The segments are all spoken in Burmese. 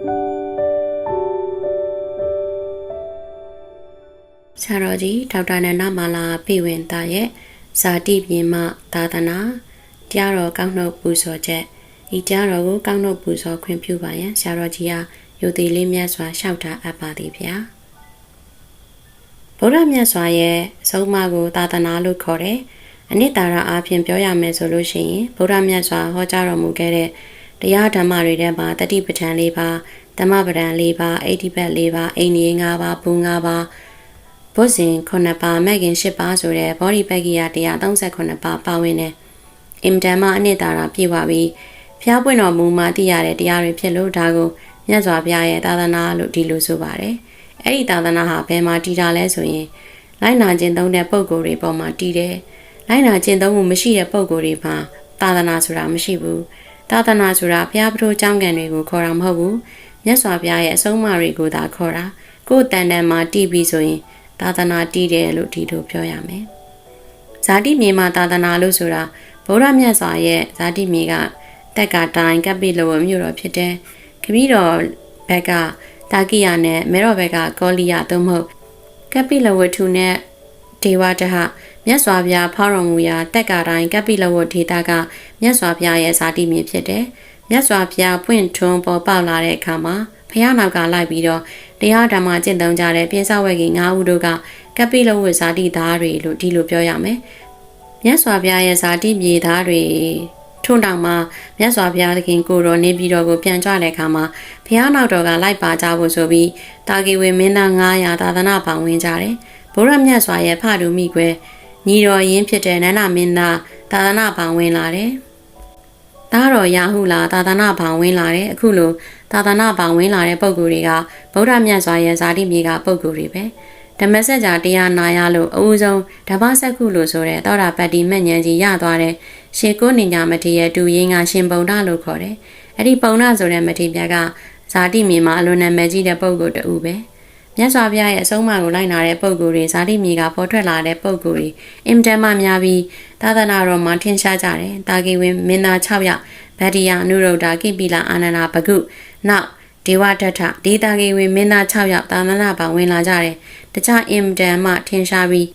ဆရာတော်ကြီးဒေါက်တာနန္ဒမာလာပိဝင်သားရဲ့ဇာတိပြင်မသာသနာတရားတော်ကောင်းနှုတ်ပူဇော်ချက်ဤတရားတော်ကိုကောင်းနှုတ်ပူဇော်ခွင့်ပြုပါရန်ဆရာတော်ကြီးအားယုတ်တိလေးမြတ်စွာလျှောက်ထားအပ်ပါသည်ဗျာဗုဒ္ဓမြတ်စွာရဲ့အဆုံးအမကိုသာသနာလို့ခေါ်တယ်အနိတ္တာရအားဖြင့်ပြောရမယ်ဆိုလို့ရှိရင်ဗုဒ္ဓမြတ်စွာဟောကြားတော်မူခဲ့တဲ့တရားဓမ္မတွေထဲမှာတတိပဋ္ဌာန်၄ပါး ဓမ္မပဋ္ဌာန်၄ပါးအိဋ္ဌိပတ်၄ပါးအိန္ဒိယ၅ပါးဘုံ၅ပါးဘုဇင်9ပါးမဲ့ခင်10ပါးဆိုတဲ့ဘောဓိပက္ခိယ138ပါးပါဝင်တယ်အင်တန်မှအနိတ္တာရပြည့်ဝပြီးဖျားပွင့်တော်မူမှသိရတဲ့တရားတွေဖြစ်လို့ဒါကိုမြတ်စွာဘုရားရဲ့သာသနာလို့ဒီလိုဆိုပါတယ်အဲ့ဒီသာသနာဟာဘယ်မှာတည်တာလဲဆိုရင်လိုက်နာခြင်းသုံးတဲ့ပုံကိုယ်တွေပေါ်မှာတည်တယ်လိုက်နာခြင်းသုံးမှုမရှိတဲ့ပုံကိုယ်တွေမှာသာသနာဆိုတာမရှိဘူးသာသနာဆိုတာဘုရားပထိုးကြောင်းကန်တွေကိုခေါ်တာမဟုတ်ဘူး မြတ်စွာဘုရားရဲ့အဆုံးအမတွေကိုသာခေါ်တာကိုယ်တန်တန်မှာတည်ပြီးဆိုရင်သာသနာတည်တယ်လို့ဒီလိုပြောရမယ်ဇာတိမြေမှာသာသနာလို့ဆိုတာဗုဒ္ဓမြတ်စွာရဲ့ဇာတိမြေကတက်ကတိုင်းကပိလဝမြို့တော်ဖြစ်တဲ့ခမီးတော်ဘက်ကတာကိယနဲ့မဲတော်ဘက်ကကောလိယသို့မဟုတ်ကပိလဝထုနဲ့ဒေဝတဟမြတ်စွာဘုရားဖောက်တော်မူရာတက်ကတိုင်းကပိလဝဒေတာကမြတ်စွာဘုရားရဲ့ဇာတိမြေဖြစ်တယ် မြတ်စွာဘုရားပွင့်ထွန်းပေါ်ပေါက်လာတဲ့အခါမှာဖះနောက်ကလိုက်ပြီးတော့တရားဓမ္မကျင့်သုံးကြတဲ့ပြင်းစဝဲကြီး၅ဦးတို့ကကပိလဝဇာတိသားတွေလို့ဒီလိုပြောရမယ်မြတ်စွာဘုရားရဲ့ဇာတိမြေသားတွေထွန်းတောင်မှာမြတ်စွာဘုရားသခင်ကိုတော်နေပြီးတော့ကိုပြန်ကြတဲ့အခါမှာဘုရားနောက်တော်ကလိုက်ပါကြဖို့ဆိုပြီးတာဂီဝေမင်းသား900သာသနာပေါင်းဝင်ကြတယ်ဘုရားမြတ်စွာရဲ့ဖတူမိကွယ်ညီတော်ရင်းဖြစ်တဲ့နန္ဒမင်းသားသာသနာပေါင်းဝင်လာတယ် သားတော်ရာဟုလာသာသနာပေါင်းဝင်လာတယ်အခုလိုသာသနာပေါင်းဝင်လာတဲ့ပုံကိုယ်တွေကဗုဒ္ဓမြတ်စွာရဲ့ဇာတိမြေကပုံကိုယ်တွေပဲဓမ္မစကြာတရားနာရလို့အဦးဆုံးဓမ္မစက္ခုလို့ဆိုတဲ့သောတာပတ္တိမဉ္ဇဉ်ကြီးရသွားတဲ့ရှေကိုနေညာမထေရတူရင်းကရှင်ပုံဒလို့ခေါ်တယ်။အဲ့ဒီပုံဒဆိုတဲ့မထေပြကဇာတိမြေမှာအလွန်နာမည်ကြီးတဲ့ပုဂ္ဂိုလ်တူပဲ။ မြတ်စွာဘုရားရဲ့အဆုံးအမကိုလိုက်နာတဲ့ပုဂ္ဂိုလ်တွေဇာတိမြေကပေါ်ထွက်လာတဲ့ပုဂ္ဂိုလ်တွေအင်တန်မှများပြီးသာသနာတော်မှာထင်ရှားကြတယ်။တာဂီဝင်မင်းသား6ယောက်ဗတ္တိယအနုရုဒ္ဓကိပိလာအာနန္ဒဘဂုနောက်ဒေဝတထဒေတာဂေဝင်မင်းသား6ယောက်သာသနာပါဝင်လာကြတယ်။တခြားအင်တန်မှထင်ရှားပြီး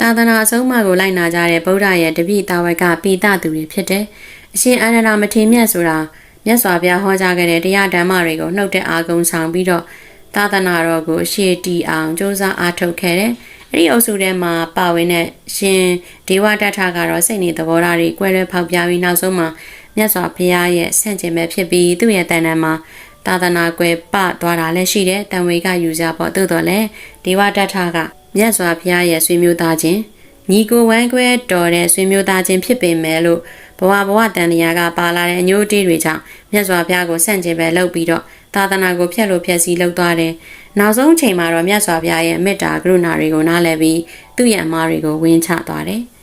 သာသနာအဆုံးအမကိုလိုက်နာကြတဲ့ဗုဒ္ဓရဲ့တပိတာဝကပိတသူတွေဖြစ်တယ်။အရှင်အာနန္ဒမထေရမြတ်ဆိုတာမြတ်စွာဘုရားဟောကြားခဲ့တဲ့တရားဓမ္မတွေကိုနှုတ်တဲ့အာဂုံဆောင်ပြီးတော့ သာသနာတော်ကိုရှေ့တီအောင်စ조사အားထုတ်ခဲ့တယ်။အဲ့ဒီအုပ်စုထဲမှာပါဝင်တဲ့ရှင်ဒေဝတထကတော့စိတ်နေသဘောထားတွေကွဲလွဲဖောက်ပြပြီးနောက်ဆုံးမှာမြတ်စွာဘုရားရဲ့ဆန့်ကျင်ဘက်ဖြစ်ပြီးသူ့ရဲ့တန်တန်မှာသာသနာကွယ်ပသွားတာလည်းရှိတယ်တန်ဝေကယူကြပေါ့သို့တော်လည်းဒေဝတထကမြတ်စွာဘုရားရဲ့ဆွေမျိုးသားချင်းညီကိုဝမ်းခွဲတော်တဲ့ဆွေမျိုးသားချင်းဖြစ်ပေမဲ့လို့ဘဝဘဝတန်တရားကပါလာတဲ့အညိုးတေးတွေကြောင့်မြတ်စွာဘုရားကိုဆန့်ကျင်ပဲလုပ်ပြီးတော့ သာသနာကိုဖျက်လို့ဖျက်ဆီးလုပ်သွားတယ်။နောက်ဆုံးချိန်မှာတော့မြတ်စွာဘုရားရဲ့မေတ္တာကရုဏာတွေကိုနားလည်ပြီးသူ့ရဲ့အမားတွေကိုဝင်းချသွားတယ်။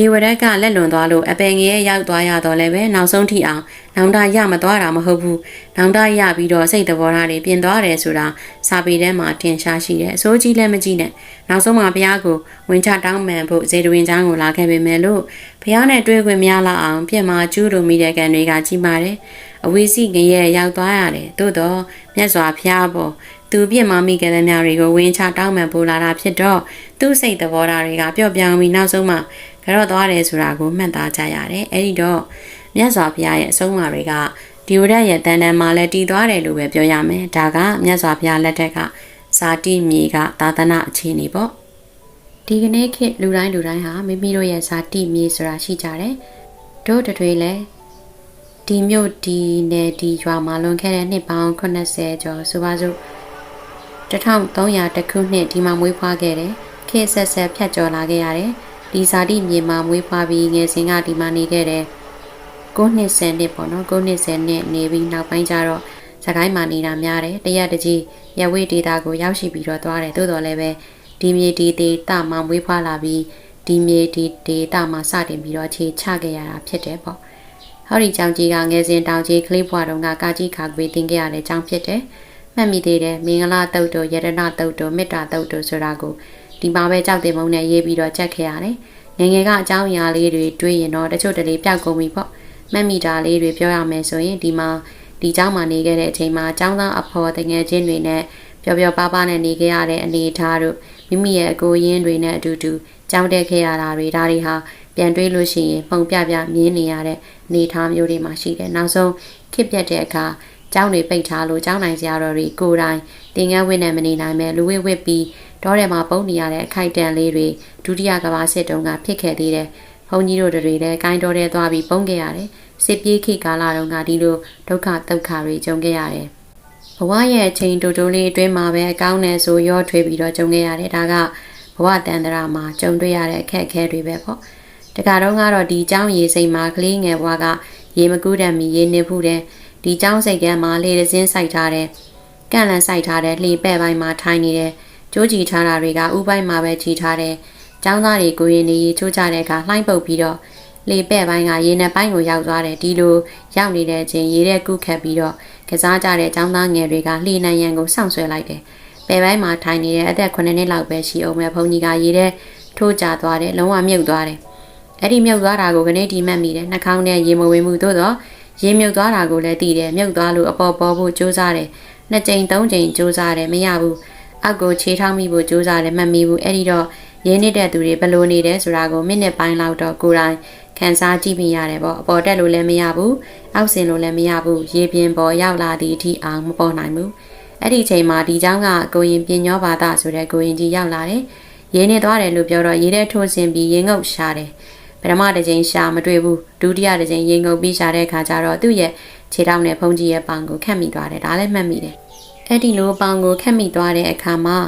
ဒေဝရက်ကလက်လွန်သွားလို့အပယ်ငယ်ရောက်သွားရတော့လည်းပဲနောက်ဆုံးထိအောင်နောင်တရမသွားတာမဟုတ်ဘူးနောင်တရပြီးတော့စိတ်သဘောထားတွေပြင်သွားတယ်ဆိုတာစာပေထဲမှာတင်ရှားရှိတယ်အစိုးကြီးလည်းမကြည့်နဲ့နောက်ဆုံးမှာဘုရားကိုဝင်ချတောင်းပန်ဖို့ဇေတဝင်ချောင်းကိုလာခဲ့ပေမဲ့လို့ဘုရားနဲ့တွေ့ခွင့်မရလောက်အောင်ပြက်မှာကျူးလိုမိတဲ့ကံတွေကကြီးပါတယ်အဝေးစီငရဲရောက်သွားရတယ်သို့တော့မြတ်စွာဘုရားပေါ်သူပြစ်မမိခဲ့တဲ့များတွေကိုဝင်ချတောင်းပန်ပို့လာတာဖြစ်တော့သူ့စိတ်သဘောထားတွေကပျော့ပြောင်းပြီးနောက်ဆုံးမှာ ကြော့သွားတယ်ဆိုတာကိုမှတ်သားကြရတယ်။အဲဒီတော့မြတ်စွာဘုရားရဲ့အဆုံးအမတွေကဒီဝရရဲ့တန်တန်မှာလည်းတည်သွားတယ်လို့ပဲပြောရမယ်။ဒါကမြတ်စွာဘုရားလက်ထက်ကဇာတိမြေကသာသနာအခြေအနေပေါ့။ဒီကနေ့ခေတ်လူတိုင်းလူတိုင်းဟာမိမိတို့ရဲ့ဇာတိမြေဆိုတာရှိကြတယ်။တို့တွေလည်းဒီမြို့ဒီနယ်ဒီရွာမှာလွန်ခဲ့တဲ့နှစ်ပေါင်း80ကျော်ဆိုပါစို့1300တခုနှစ်ဒီမှာမွေးဖွားခဲ့တယ်။ခေတ်ဆက်ဆက်ဖြတ်ကျော်လာခဲ့ရတယ်။ ဒီဇာတိမြေမှာမွေးဖွားပြီးငယ်စဉ်ကဒီမှာနေခဲ့တယ်9နှစ်10နှစ်ပေါ့နော်9နှစ်10နှစ်နေပြီးနောက်ပိုင်းကျတော့စကိုင်းမှာနေတာများတယ်တရက်တကြီးရဝိဒေတာကိုရောက်ရှိပြီးတော့သွားတယ်သို့တော်လည်းပဲဒီမြေဒီဒေတာမှာမွေးဖွားလာပြီးဒီမြေဒီဒေတာမှာစတင်ပြီးတော့ခြေချခဲ့ရတာဖြစ်တယ်ပေါ့ဟောဒီကြောင်ကြီးကငယ်စဉ်တောင်ကြီးကလေးဘွားတုန်းကကာကြီးခါကွေတင်ခဲ့ရတဲ့ကြောင်ဖြစ်တယ်မှတ်မိသေးတယ်မင်္ဂလာတုတ်တို့ယရဏတုတ်တို့မေတ္တာတုတ်တို့ဆိုတာကို ဒီမှာပဲကြောက်တင်မုံနဲ့ရေးပြီးတော့ကြက်ခဲ့ရတယ်။ငငယ်ကအကြောင်းအရာလေးတွေတွေးရင်တော့တချို့တလေပျောက်ကုန်ပြီပေါ့။မှတ်မိတာလေးတွေပြောရမယ်ဆိုရင်ဒီမှာ ဒီเจ้าမှာနေခဲ့တဲ့အချိန်မှာเจ้าသားအဖော်တငယ်ချင်းတွေနဲ့ပျော်ပျော်ပါးပါးနဲ့နေခဲ့ရတဲ့အနေအထားတို့မိမိရဲ့အကိုရင်းတွေနဲ့အတူတူကြောင်းတက်ခဲ့ရတာတွေဒါတွေဟာပြန်တွေးလို့ရှိရင်ပုံပြပြမြင်နေရတဲ့နေထားမျိုးတွေမှာရှိတယ်နောက်ဆုံးခစ်ပြက်တဲ့အခါကျောင်းတွေပိတ်ထားလို့ကျောင်းနိုင်စရာတော်တွေကိုယ်တိုင်တင်ငန်းဝင်းနဲ့မနေနိုင်မဲ့လူဝစ်ဝစ်ပြီး တောထဲမှာပုံနေရတဲ့အခိုက်တန့်လေးတွေဒုတိယကမ္ဘာစစ်တုန်းကဖြစ်ခဲ့သေးတယ်။ဘုန်းကြီးတို့တွေလည်းကိုင်းတော်ထဲသွားပြီးပုံခဲ့ရတယ်။စစ်ပြေးခေတ်ကာလတုန်းကဒီလိုဒုက္ခဒုက္ခတွေကြုံခဲ့ရတယ်။ဘဝရဲ့အချိန်တိုတိုလေးအတွင်းမှာပဲအကောင်းနဲ့ဆိုရောထွေးပြီးတော့ကြုံခဲ့ရတယ်။ဒါကဘဝတန်တရာမှာကြုံတွေ့ရတဲ့အခက်အခဲတွေပဲပေါ့။တခါတော့ကတော့ဒီเจ้าရေစိမ်မှာကလေးငယ်ဘဝကရေမကူးတတ်မီရေနေဖူးတဲ့ဒီเจ้าစိတ်ကမ်းမှာလေတစင်းစိုက်ထားတဲ့ကန့်လန့်စိုက်ထားတဲ့လှေပဲ့ပိုင်းမှာထိုင်နေတဲ့ ကြိုးကြည်ထားတာတွေကဥပိုင်းမှာပဲကြည်ထားတဲ့ကျောင်းသားတွေကိုရင်နေရေချိုးကြတဲ့အခါလှိုင်းပုတ်ပြီးတော့လေပဲ့ပိုင်းကရေနဲ့ပိုင်းကိုရောက်သွားတယ်ဒီလိုရောက်နေတဲ့အချိန်ရေတဲ့ကုခတ်ပြီးတော့ကစားကြတဲ့ကျောင်းသားငယ်တွေကလှေနံရံကိုစောင့်ဆွဲလိုက်တယ်ပဲပိုင်းမှာထိုင်နေတဲ့အသက်9နှစ်လောက်ပဲရှိအောင်ပဲဘုန်းကြီးကရေတဲ့ထိုးကြသွားတယ်လုံးဝမြုပ်သွားတယ်အဲ့ဒီမြုပ်သွားတာကိုကနေဒီမှတ်မိတယ်နှာခေါင်းထဲရေမဝင်မှုသို့တော့ရေမြုပ်သွားတာကိုလည်းသိတယ်မြုပ်သွားလို့အပေါ်ပေါ်ဖို့ကြိုးစားတယ်နှစ်ကြိမ်သုံးကြိမ်ကြိုးစားတယ်မရဘူး အောက်ကိုခြေထောက်မိဖို့ကြိုးစားတယ်မမီဘူးအဲ့ဒီတော့ရင်းနေတဲ့သူတွေဘယ်လိုနေတယ်ဆိုတာကိုမိနစ်ပိုင်းလောက်တော့ကိုယ်တိုင်ခန်းစားကြည့်မိရတယ်ပေါ့အပေါ်တက်လို့လည်းမရဘူးအောက်ဆင်လို့လည်းမရဘူးရေပြင်ပေါ်ရောက်လာသည့်အထိအောင်မပေါ်နိုင်ဘူးအဲ့ဒီချိန်မှာဒီเจ้าကကိုရင်ပညောဘာသာဆိုတဲ့ကိုရင်ကြီးရောက်လာတယ်ရင်းနေသွားတယ်လို့ပြောတော့ရေးတဲ့ထိုးစင်ပြီးရင်ငုတ်ရှာတယ်ပထမတစ်ချိန်ရှာမတွေ့ဘူးဒုတိယတစ်ချိန်ရင်ငုတ်ပြီးရှာတဲ့အခါကျတော့သူ့ရဲ့ခြေထောက်နဲ့ဖုန်ကြီးရဲ့ပေါင်ကိုခတ်မိသွားတယ်ဒါလည်းမှတ်မိတယ် အဲ့ဒီလိုပေါင်ကိုခတ်မိသွားတဲ့အခါမှာ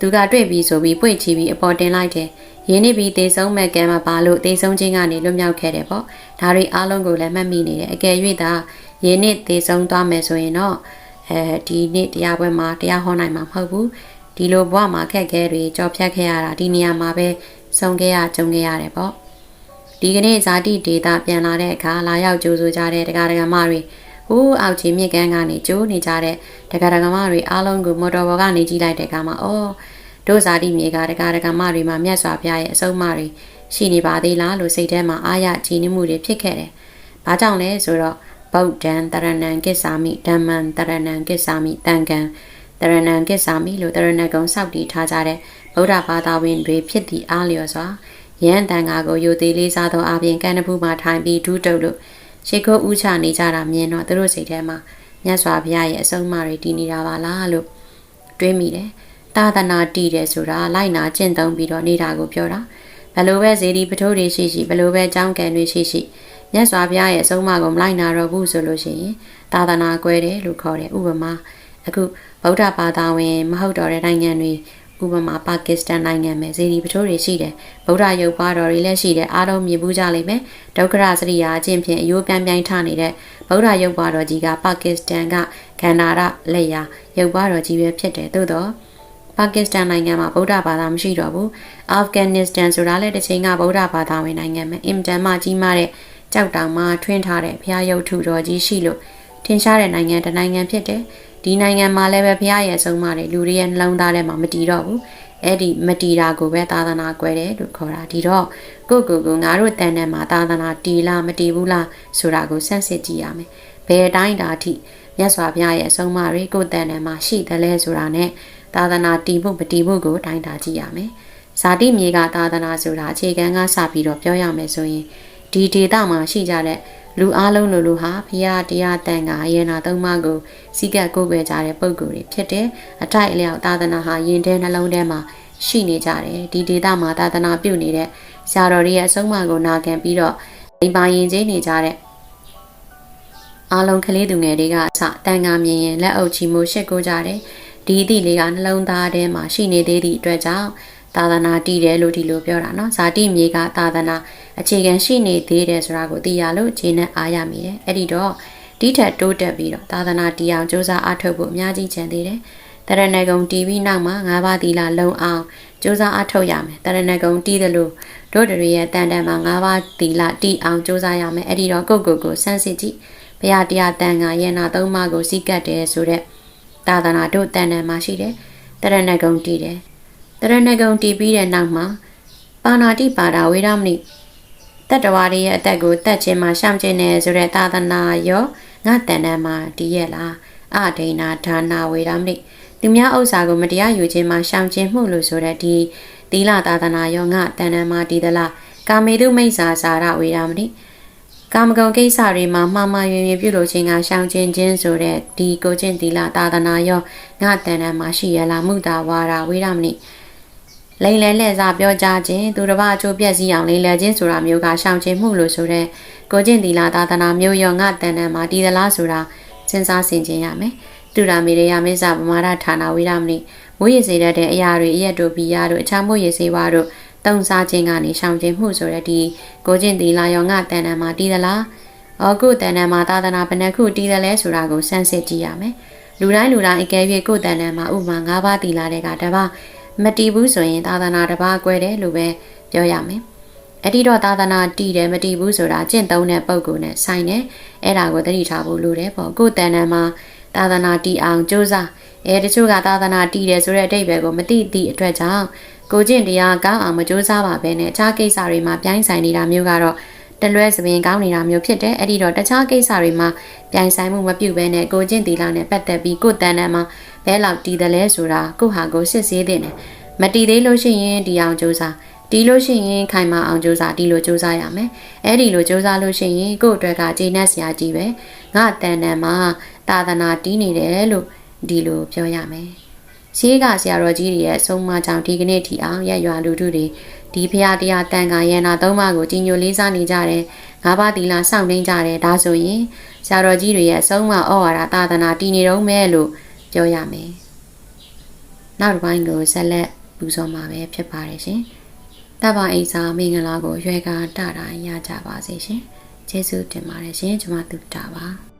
သူကတွေ့ပြီးဆိုပြီးပွေ့ချီပြီးအပေါ်တင်လိုက်တယ်ရင်းနေပြီးတေဆုံးမဲ့ကဲမှာပါလို့တေဆုံးချင်းကနေလွတ်မြောက်ခဲ့တယ်ပေါ့ဒါတွေအားလုံးကိုလည်းမှတ်မိနေတယ်အကယ်၍သာရင်းနေတေဆုံးသွားမယ်ဆိုရင်တော့အဲဒီနေ့တရားပွဲမှာတရားဟောနိုင်မှာမဟုတ်ဘူးဒီလိုဘဝမှာခက်ခဲတွေကြော်ဖြတ်ခဲ့ရတာဒီနေရာမှာပဲဆုံးခဲ့ရကြုံခဲ့ရတယ်ပေါ့ဒီကနေ့ဇာတိဒေတာပြန်လာတဲ့အခါလာရောက်ကြိုဆိုကြတဲ့တရားဓမ္မတွေ ဟိုးအောက်ချီမြစ်ကမ်းကနေကျိုးနေကြတဲ့တရားဓမ္မတွေအားလုံးကိုမော်တော်ဘော်ကနေကြည့်လိုက်တဲ့အခါမှာအော်တို့ဇာတိမြေကတရားဓမ္မတွေမှာမြတ်စွာဘုရားရဲ့အဆုံးအမတွေရှိနေပါသေးလားလို့စိတ်ထဲမှာအားရကြည်နမှုတွေဖြစ်ခဲ့တယ်။ဘာကြောင့်လဲဆိုတော့ဗုဒ္ဓံတရဏံကိစ္ဆာမိဓမ္မံတရဏံကိစ္ဆာမိတန်ကံတရဏံကိစ္ဆာမိလို့တရဏဂုံစောက်တည်ထားကြတဲ့ဗုဒ္ဓဘာသာဝင်တွေဖြစ်သည့်အားလျော်စွာယန်းတန်ဃာကိုယိုသေးလေးစားသောအပြင်ကန္နဖူးမှာထိုင်ပြီးဒူးတုပ်လို့ ရှေခိုးဥချနေကြတာမြင်တော့သူတို့စိတ်ထဲမှာမြတ်စွာဘုရားရဲ့အဆုံးအမတွေတည်နေတာပါလားလို့တွေးမိတယ်။သာသနာတည်တယ်ဆိုတာလိုက်နာကျင့်သုံးပြီးတော့နေတာကိုပြောတာ။ဘလို့ပဲဇေဒီပထိုးတွေရှိရှိဘလို့ပဲကြောင်းကန်တွေရှိရှိမြတ်စွာဘုရားရဲ့အဆုံးအမကိုမလိုက်နာတော့ဘူးဆိုလို့ရှိရင်သာသနာကွဲတယ်လို့ခေါ်တယ်ဥပမာအခုဗုဒ္ဓဘာသာဝင် မဟုတ်တော့တဲ့နိုင်ငံတွေ ဥပမာပါကစ္စတန်နိုင်ငံမှာဇေဒီပထိုးတွေရှိတယ်ဗုဒ္ဓရုပ်ပွားတော်တွေလည်းရှိတယ်အားလုံးမြင်ဘူးကြလိမ့်မယ်ဒုက္ခရစရိယာအချင်းဖြင့်အယိုးပြန်းပြန်းထနေတဲ့ဗုဒ္ဓရုပ်ပွားတော်ကြီးကပါကစ္စတန်ကခန္ဓာရလက်ရာရုပ်ပွားတော်ကြီးပဲဖြစ်တယ်သို့တော့ပါကစ္စတန်နိုင်ငံမှာဗုဒ္ဓဘာသာမရှိတော့ဘူးအာဖဂန်နစ္စတန်ဆိုတာလည်းတစ်ချိန်ကဗုဒ္ဓဘာသာဝင်နိုင်ငံမှာအင်တန်မှကြီးမားတဲ့ကြောက်တောင်မှာထွင်းထားတဲ့ဘုရားရုပ်ထုတော်ကြီးရှိလို့ထင်ရှားတဲ့နိုင်ငံတစ်နိုင်ငံဖြစ်တယ် ဒီနိုင်ငံမှာလည်းပဲဘုရားရဲ့ဆုံးမတွေလူတွေရဲ့နှလုံးသားထဲမှာမတည်တော့ဘူးအဲ့ဒီမတီတာကိုပဲသာသနာကွဲတယ်လို့ခေါ်တာဒီတော့ကိုကိုကိုငါတို့တန်တဲ့မှာသာသနာတီလားမတီဘူးလားဆိုတာကိုစမ်းစစ်ကြည့်ရမယ်ဘယ်တိုင်းတာထိမြတ်စွာဘုရားရဲ့အဆုံးအမတွေကိုတန်တဲ့မှာရှိတယ်လဲဆိုတာနဲ့သာသနာတီဖို့မတီဖို့ကိုတိုင်းတာကြည့်ရမယ်ဇာတိမြေကသာသနာဆိုတာအခြေခံကစပြီးတော့ပြောရမယ်ဆိုရင်ဒီဒေတာမှာရှိကြတဲ့ လူအလုံးလိုလိုဟာဖရာတရားတန်ခါယေနာသုံးပါးကိုစီကပ်ကိုးကွယ်ကြတဲ့ပုံကိုယ်တွေဖြစ်တယ်အထိုက်အလျောက်သာသနာဟာယင်တဲ့နှလုံးထဲမှာရှိနေကြတယ်ဒီဒေတာမှာသာသနာပြုနေတဲ့ဆရာတော်တွေရဲ့အဆုံးအမကိုနာခံပြီးတော့အိမ်ပါရင်ချင်းနေကြတဲ့အားလုံးကလေးသူငယ်တွေကအစတန်ခါမြင်ရင်လက်အုပ်ချီမိုးရှစ်ကိုကြတယ်ဒီအသည့်လေးကနှလုံးသားထဲမှာရှိနေသေးသည့်အတွက်ကြောင့် သာသနာတည်တယ်လို့ဒီလိုပြောတာเนาะဇာတိမြေကသာသနာအခြေခံရှိနေသေးတယ်ဆိုတာကိုသိရလို့ခြေနဲ့အားရမိတယ်အဲ့ဒီတော့ဒီထက်တိုးတက်ပြီးတော့သာသနာတည်အောင်စူးစမ်းအားထုတ်ဖို့အများကြီးချန်သေးတယ်တရဏဂုံတီးပြီးနောက်မှာငါးပါးသီလလုံအောင်စူးစမ်းအားထုတ်ရမယ်တရဏဂုံတီးတယ်လို့တို့တွေရဲ့တန်တန်မှာငါးပါးသီလတီးအောင်စူးစမ်းရမယ်အဲ့ဒီတော့ကိုယ့်ကိုယ်ကိုစမ်းစစ်ကြည့်ဘုရားတရားတန်ခါရဲ့နာသုံးပါးကိုစိကတ်တယ်ဆိုတဲ့သာသနာတို့တန်တန်မှာရှိတယ်တရဏဂုံတီးတယ် တရဏဂုံတီးပြီးတဲ့နောက်မှာပါဏာတိပါဒဝေရမဏိတတ္တဝါတွေရဲ့အသက်ကိုတတ်ခြင်းမှာရှောင်ကျဉ်နေဆိုတဲ့သာသနာရောငါတန်တန်းမှာတည်ရဲ့လားအဒိနာဒါနာဝေရမနိသူများဥစ္စာကိုမတရားယူခြင်းမှာရှောင်ခြင်းမှုလို့ဆိုတဲ့ဒီသီလသာသနာရောငါတန်တန်းမှာတည်သလားကာမေတုမိစ္ဆာစာရဝေရမနိကာမဂုဏ်ကိစ္စတွေမှာမှားမှားယွင်ယွင်ပြုလုပ်ခြင်းကရှောင်ခြင်းခြင်းဆိုတဲ့ဒီကိုချင်းသီလသာသနာရောငါတန်တန်းမှာရှိရလားမုတာဝါရာဝေရမနိ လိန်လဲလှဲ့စားပြောကြခြင်းသူတစ်ပါးအကျိုးပြည့်စည်အောင်လိန်လဲခြင်းဆိုတာမျိုးကရှောင်ခြင်းမှုလို့ဆိုတဲ့ကိုကျင့်သီလာသာသနာမျိုးရောငါတန်တန်မှာတည်သလားဆိုတာစဉ်းစားဆင်ခြင်ရမယ်တူရာမေရယမစ္ဆပမာဒဌာနဝိရမဏိမိုးရည်စေတတ်တဲ့အရာတွေအရက်တို့ဘီယာတို့အခြားမိုးရည်စေဝါတို့တုံစားခြင်းကနေရှောင်ခြင်းမှုဆိုတဲ့ဒီကိုကျင့်သီလာရောငါတန်တန်မှာတည်သလားဩကုတန်တန်မှာသာသနာဘယ်နှခုတည်တယ်လဲဆိုတာကိုစမ်းစစ်ကြည့်ရမယ်လူတိုင်းလူတိုင်းအကယ်၍ကိုယ်တန်တန်မှာဥပမာ၅ပါးတည်လာတဲ့ကတပါး မတီးဘူးဆိုရင်သာသနာတစ်ပါးကွဲတယ်လို့ပဲပြောရမယ်။အဲ့ဒီတော့သာသနာတည်တယ်မတည်ဘူးဆိုတာကျင့်သုံးတဲ့ပုံကိုနဲ့ဆိုင်တယ်။အဲ့ဒါကိုသတိထားဖို့လိုတယ်ပေါ့။ကိုယ်တန်တန်မှာသာသနာတည်အောင်ကြိုးစားအဲတချို့ကသာသနာတည်တယ်ဆိုတဲ့အဓိပ္ပာယ်ကိုမသိသည့်အတွက်ကြောင့်ကိုကျင့်တရားကောင်းအောင်မကြိုးစားပါဘဲနဲ့အခြားကိစ္စတွေမှာပြိုင်းဆိုင်နေတာမျိုးကတော့ တလွဲစပင်ကောင်းနေတာမျိုးဖြစ်တယ်။အဲ့ဒီတော့တခြားကိစ္စတွေမှာပြိုင်ဆိုင်မှုမပြုဘဲနဲ့ကိုကျင့်သီလနဲ့ပတ်သက်ပြီးကိုယ်တန်တန်မှာဘဲလောက်တည်တယ်လဲဆိုတာကိုဟာကိုစစ်ဆေးတဲ့နဲ့မတည်သေးလို့ရှိရင်ဒီအောင်ကြိုးစားတီးလို့ရှိရင်ခိုင်မာအောင်ကြိုးစားတီးလို့ကြိုးစားရမယ်။အဲ့ဒီလိုကြိုးစားလို့ရှိရင်ကိုယ့်အတွက်ကကျေနပ်စရာကြီးပဲ။ငါတန်တန်မှာသာသနာတီးနေတယ်လို့ဒီလိုပြောရမယ်။ရှေးကဆရာတော်ကြီးတွေရဲ့အဆုံးအမကြောင့်ဒီကနေ့ထိအောင်ရက်ရွာလူထုတွေ ဒီဖရာတရားတန်ခါရန်နာသုံးပါးကိုကြီးညိုလေးစားနေကြတယ်။ငါးပါးသီလစောင့်နေကြတယ်ဒါဆိုရင်ဆရာတော်ကြီးတွေရဲ့အဆုံးအမဩဝါဒသာသနာတည်နေတော့မယ်လို့ပြောရမယ်။နောက်တစ်ပိုင်းကိုဆက်လက်ပူဇော်မှာပဲဖြစ်ပါတယ်ရှင်။တပ္ပအိစာမင်္ဂလာကိုရွယ်ကာတတာရကြပါစေရှင်။ကျေးဇူးတင်ပါတယ်ရှင်ကျွန်မသူတာပါ။